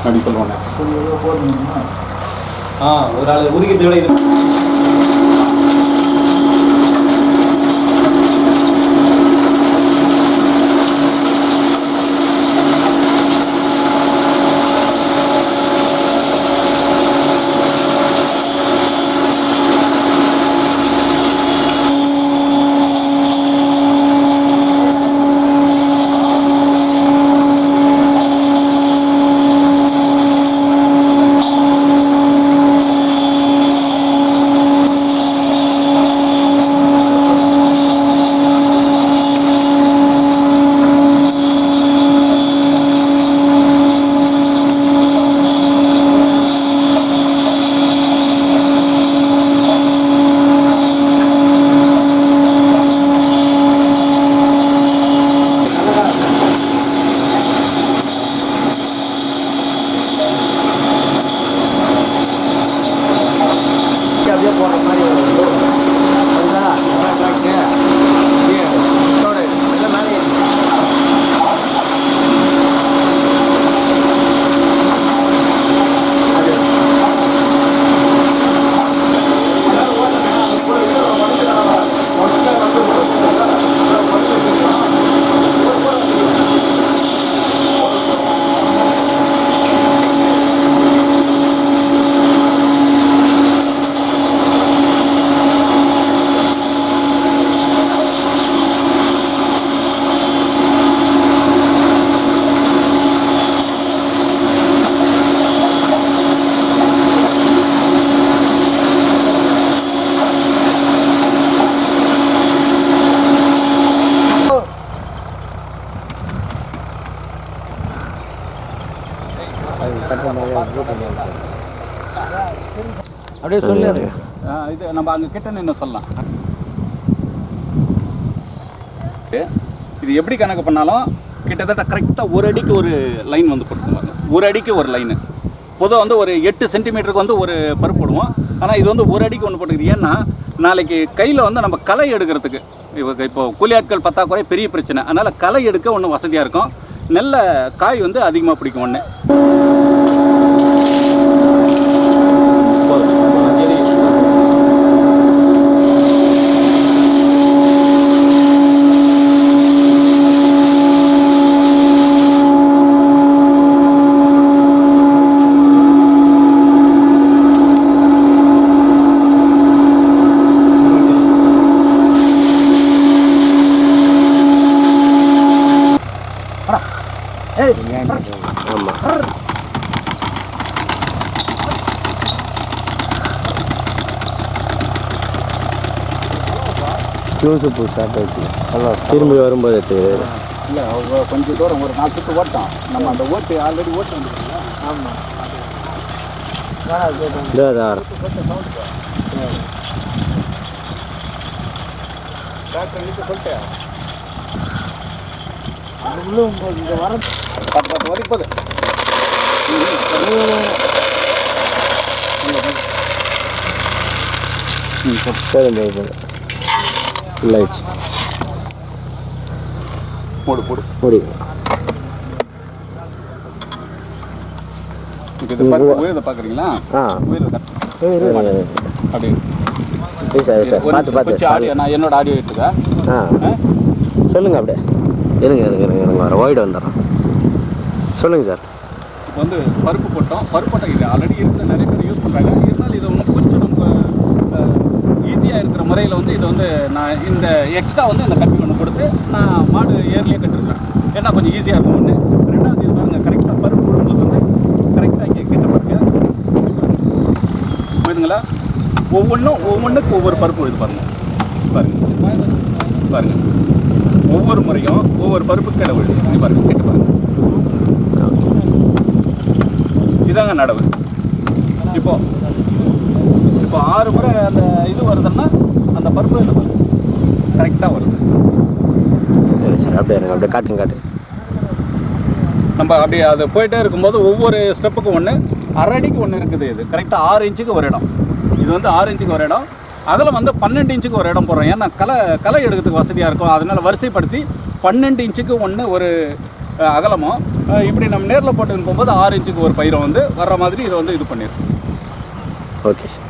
அப்படி சொல்லுவாங்க ஆ ஒரு ஆள் உரிக்கிறதை விட அப்படியே சொல்லு இது நம்ம அங்கே கிட்ட நின்று சொல்லலாம். இது எப்படி கணக்கு பண்ணாலும் கிட்டத்தட்ட கரெக்டாக ஒரு அடிக்கு ஒரு லைன் வந்து கொடுத்துருவாங்க. ஒரு அடிக்கு ஒரு லைனு பொதுவாக வந்து ஒரு எட்டு சென்டிமீட்டருக்கு வந்து ஒரு பருப்பு போடுவோம். ஆனால் இது வந்து ஒரு அடிக்கு ஒன்று போட்டுக்குது. ஏன்னா நாளைக்கு கையில் வந்து நம்ம களை எடுக்கிறதுக்கு இப்போ இப்போ கூலி ஆட்கள் பத்தாக்குறை பெரிய பிரச்சனை. அதனால் களை எடுக்க ஒன்றும் வசதியாக இருக்கும். நல்ல காய் வந்து அதிகமாக பிடிக்கும் ஒன்று க்ளோஸ் பூ ஸ்டார்ட் ஆச்சு நல்லா திரும்பி வரும்போது எடுத்துக்கிறாரு. இல்லை கொஞ்சம் தூரம் ஒரு நாலு சுற்று ஓட்டம். நம்ம அந்த ஓட்டு ஆல்ரெடி ஓட்டு வந்துருக்கீங்க ஆமாம் இதோ வரேன். சொல்லிட்டேன். இங்கே வர. பத்து பத்து வரைக்கும் போகுது. ம், போதும் ஃபுல் ஆயிடுச்சு போடு. போடு. பார்த்து உயரத்தை பார்க்குறீங்களா? ஆ. உயரத்தை இருங்க, இருங்க. அப்படி சரி சார். பார்த்து நான் என்னோட ஆடியோ எடுத்துக்கா ஆ. சொல்லுங்க அப்படியே. இருங்க இருங்க இருங்க இருங்க வர ஒயிட் வந்துடுறோம். சொல்லுங்க சார். இப்போ வந்து பருப்பு போட்டோம். பருப்பு போட்டோம் இது ஆல்ரெடி இருக்கிற நிறைய பேர் யூஸ் பண்ணுறாங்க இருந்தாலும் இதை நம்ம ஈஸியாக இருக்கிற முறையில் வந்து இது வந்து நான் இந்த எக்ஸ்ட்ரா வந்து இந்த கம்மி ஒன்று கொடுத்து நான் மாடு ஏர்லேயே கட்டிருக்கேன் ஏன்னா கொஞ்சம் ஈஸியாக இருக்கும் ஒன்று ரெண்டாவது இது பாருங்கள் கரெக்டாக பருப்பு போடும்போது வந்து கரெக்டாக இங்கே கிட்ட பாருங்க புரியுதுங்களா? ஒவ்வொன்றும் ஒவ்வொன்றுக்கு ஒவ்வொரு பருப்பு இது பாருங்கள் பாருங்கள் பாருங்கள் ஒவ்வொரு முறையும் ஒவ்வொரு பருப்பு கிட்ட விழுது. இது பாருங்கள் கிட்ட பாருங்கள் இதாங்க நடவு. இப்போது இப்போ ஆறு முறை அந்த இது வருதுன்னா அந்த பருப்பு இது கரெக்டாக வருது. சரி அப்படியே இருங்க அப்படியே காட்டுங்க காட்டுங்க. நம்ம அப்படியே அது போயிட்டே இருக்கும்போது ஒவ்வொரு ஸ்டெப்புக்கும் ஒன்று அரை அடிக்கு ஒன்று இருக்குது இது. கரெக்டாக ஆறு இன்ச்சுக்கு ஒரு இடம். இது வந்து ஆறு இன்ச்சுக்கு ஒரு இடம். அதில் வந்து பன்னெண்டு இன்ச்சுக்கு ஒரு இடம் போடுறோம். ஏன்னா களை களை எடுக்கிறதுக்கு வசதியாக இருக்கும். அதனால் வரிசைப்படுத்தி பன்னெண்டு இன்ச்சுக்கு ஒன்று ஒரு அகலமும் இப்படி நம்ம நேரில் போட்டுன்னு போகும்போது ஆறு இன்ச்சுக்கு ஒரு பயிரை வந்து வர்ற மாதிரி இதை வந்து இது பண்ணியிருக்கோம் ஓகே சார்.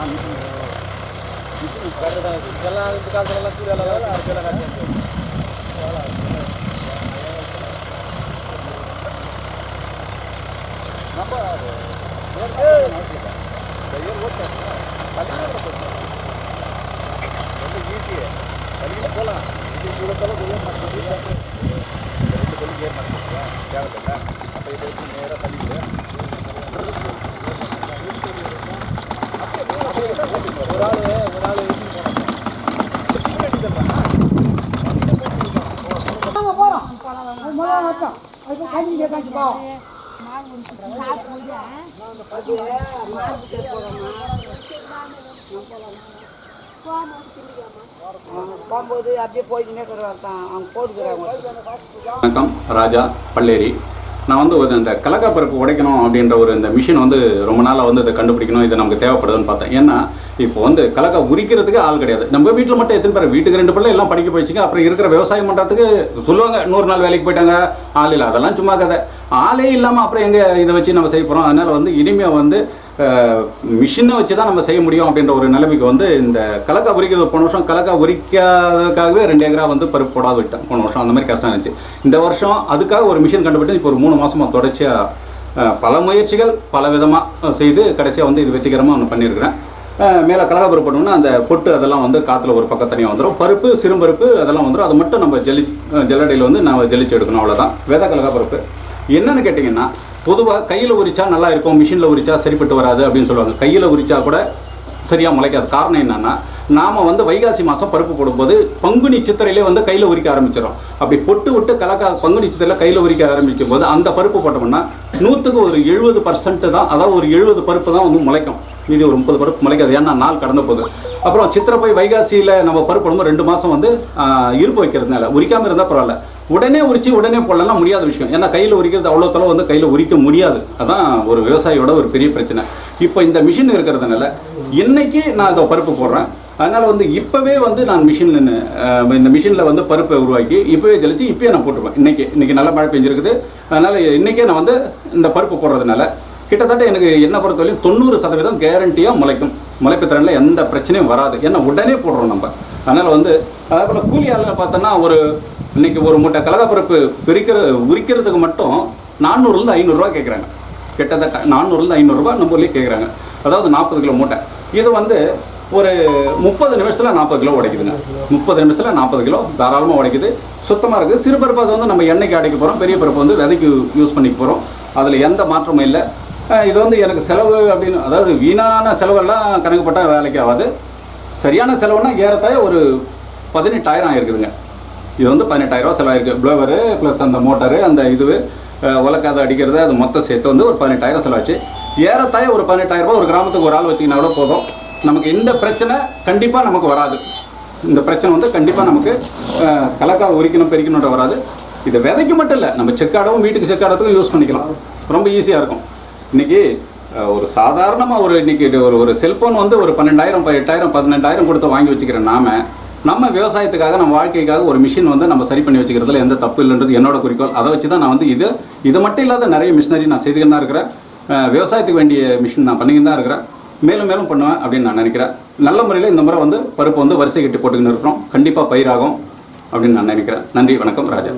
போகும்போது அப்படியே போய்க்கினே இருக்கிறாங்க தான் அவங்க போட்டுக்கிறாங்க வணக்கம் ராஜா பள்ளேரி. நான் வந்து ஒரு இந்த கலக்கப்பருப்பு உடைக்கணும் அப்படின்ற ஒரு இந்த மிஷின் வந்து ரொம்ப நாளாக வந்து இதை கண்டுபிடிக்கணும் இது நமக்கு தேவைப்படுதுன்னு பார்த்தேன். ஏன்னா இப்போ வந்து கலக்கா உரிக்கிறதுக்கு ஆள் கிடையாது. நம்ம வீட்டில் மட்டும் எத்தனை பேர்? வீட்டுக்கு ரெண்டு பிள்ளை எல்லாம் படிக்க போயிடுச்சுங்க. அப்புறம் இருக்கிற விவசாயம் பண்ணுறதுக்கு சொல்லுவாங்க நூறு நாள் வேலைக்கு போயிட்டாங்க. ஆள் இல்லை அதெல்லாம் சும்மா கதை. ஆளே இல்லாமல் அப்புறம் எங்கே இதை வச்சு நம்ம செய்ய போகிறோம் அதனால் வந்து இனிமேல் வந்து மிஷினை வச்சு தான் நம்ம செய்ய முடியும் அப்படின்ற ஒரு நிலைமைக்கு வந்து இந்த கலக்கா உரிக்கிறது போன வருஷம் கலக்கா உரிக்காததுக்காகவே ரெண்டு ஏக்கரா வந்து பருப்பு போடாத விட்டேன். போன வருஷம் அந்த மாதிரி கஷ்டம் இருந்துச்சு. இந்த வருஷம் அதுக்காக ஒரு மிஷின் கண்டுபிடிச்சு இப்போ ஒரு மூணு மாதமாக தொடர்ச்சியாக பல முயற்சிகள் பல விதமாக செய்து கடைசியாக வந்து இது வெற்றிகரமாக ஒன்று பண்ணியிருக்கிறேன். மேலே கலகா பண்ணோம்னா போட்டோம்னா அந்த பொட்டு அதெல்லாம் வந்து காற்றுல ஒரு பக்கம் தனியாக வந்துடும் பருப்பு சிறுபருப்பு அதெல்லாம் வந்துடும் அது மட்டும் நம்ம ஜெலி ஜல்லடையில் வந்து நம்ம ஜெலிச்சு எடுக்கணும் அவ்வளோதான் வித கலகா பருப்பு கேட்டிங்கன்னா பொதுவாக கையில் உரிச்சா நல்லா இருக்கும் மிஷினில் உரிச்சா சரிப்பட்டு வராது அப்படின்னு சொல்லுவாங்க. கையில் உரிச்சா கூட சரியாக முளைக்காது. காரணம் என்னென்னா நாம் வந்து வைகாசி மாதம் பருப்பு போடும்போது பங்குனி சித்திரையிலே வந்து கையில் உரிக்க ஆரம்பிச்சிடும் அப்படி பொட்டு விட்டு கலக்கா பங்குனி சித்திரையில் கையில் உரிக்க ஆரம்பிக்கும் போது அந்த பருப்பு போட்டோம்னா நூற்றுக்கு ஒரு எழுபது பர்சன்ட் தான் அதாவது ஒரு எழுபது பருப்பு தான் வந்து முளைக்கும். மீதி ஒரு முப்பது பருப்பு முளைக்காது ஏன்னா நாள் கடந்த போகுது. அப்புறம் சித்திரை போய் வைகாசியில் நம்ம பருப்பு ரொம்ப ரெண்டு மாதம் வந்து இருப்பு வைக்கிறதுனால உரிக்காமல் இருந்தால் பரவாயில்ல. உடனே உரிச்சு உடனே போடலாம் முடியாத விஷயம். ஏன்னா கையில் உரிக்கிறது அவ்வளோ தொலை வந்து கையில் உரிக்க முடியாது. அதான் ஒரு விவசாயியோட ஒரு பெரிய பிரச்சனை. இப்போ இந்த மிஷின் இருக்கிறதுனால இன்னைக்கு நான் இதை பருப்பு போடுறேன். அதனால் வந்து இப்போவே வந்து நான் மிஷின் இந்த மிஷினில் வந்து பருப்பை உருவாக்கி இப்போவே ஜலிச்சு இப்போயே நான் போட்டுருவேன். இன்றைக்கி இன்றைக்கி நல்ல மழை பெஞ்சிருக்குது. அதனால் இன்றைக்கே நான் வந்து இந்த பருப்பு போடுறதுனால கிட்டத்தட்ட எனக்கு என்ன பொறுத்தவரையும் தொண்ணூறு சதவீதம் கேரண்டியாக முளைக்கும். முளைப்பு திறனில் எந்த பிரச்சனையும் வராது. ஏன்னா உடனே போடுறோம் நம்ம. அதனால் வந்து அதே போல் கூலி ஆளுங்க பார்த்தோன்னா ஒரு இன்றைக்கி ஒரு மூட்டை கலகப்பருப்பு பிரிக்கிற உரிக்கிறதுக்கு மட்டும் நானூறுலேருந்து ஐநூறுரூவா கேட்குறாங்க. கிட்டத்தட்ட நானூறுலேருந்து ஐநூறுரூவா நம்ம ஊர்லேயே கேட்குறாங்க. அதாவது நாற்பது கிலோ மூட்டை. இது வந்து ஒரு முப்பது நிமிஷத்தில் நாற்பது கிலோ உடைக்குதுங்க. முப்பது நிமிஷத்தில் நாற்பது கிலோ தாராளமாக உடைக்குது. சுத்தமாக இருக்குது. சிறு பருப்பு அது வந்து நம்ம எண்ணெய்க்கு அடைக்க போகிறோம் பெரிய பருப்பு வந்து விதைக்கு யூஸ் பண்ணிக்க போகிறோம் அதில் எந்த மாற்றமும் இல்லை. இது வந்து எனக்கு செலவு அப்படின்னு அதாவது வீணான செலவெல்லாம் கணக்குப்பட்டால் வேலைக்கு ஆகாது. சரியான செலவுனா ஏறத்தாழ ஒரு பதினெட்டாயிரம் ஆயிருக்குதுங்க. இது வந்து பதினெட்டாயிரரூவா செலவாயிருக்கு. ப்ளோவரு ப்ளஸ் அந்த மோட்டரு அந்த இது உலக்காத அடிக்கிறது அது மொத்தம் சேர்த்து வந்து ஒரு பதினெட்டாயிரம் செலவாச்சு. ஏறத்தாழ ஒரு பதினெட்டாயிரரூபா ஒரு கிராமத்துக்கு ஒரு ஆள் வச்சிங்கன்னா கூட போதும். நமக்கு இந்த பிரச்சனை கண்டிப்பாக நமக்கு வராது. இந்த பிரச்சனை வந்து கண்டிப்பாக நமக்கு அஹ், உரிக்கணும் பெருக்கணுன்ற வராது. இது விதைக்கு மட்டும் இல்லை நம்ம செக்காடவும் வீட்டுக்கு செக்காடத்துக்கும் யூஸ் பண்ணிக்கலாம். ரொம்ப ஈஸியாக இருக்கும். இன்னைக்கு ஒரு சாதாரணமாக ஒரு இன்னைக்கு இது ஒரு ஒரு செல்ஃபோன் வந்து ஒரு பன்னெண்டாயிரம் எட்டாயிரம் பதினெட்டாயிரம் கொடுத்து வாங்கி வச்சுக்கிற நாம நம்ம விவசாயத்துக்காக நம்ம வாழ்க்கைக்காக ஒரு மிஷின் வந்து நம்ம சரி பண்ணி வச்சுக்கிறதுல எந்த தப்பு இல்லைன்றது என்னோட குறிக்கோள். அதை வச்சு தான் நான் வந்து இது இது மட்டும் இல்லாத நிறைய மிஷினரி நான் செய்துக்கிட்டு தான் இருக்கிறேன். விவசாயத்துக்கு வேண்டிய மிஷின் நான் பண்ணிக்கிட்டு தான் இருக்கிறேன். மேலும் மேலும் பண்ணுவேன் அப்படின்னு நான் நினைக்கிறேன். நல்ல முறையில் இந்த முறை வந்து பருப்பு வந்து வரிசை கட்டி போட்டுக்கின்னு இருக்கிறோம். கண்டிப்பாக பயிராகும் அப்படின்னு நான் நினைக்கிறேன். நன்றி வணக்கம் ராஜா.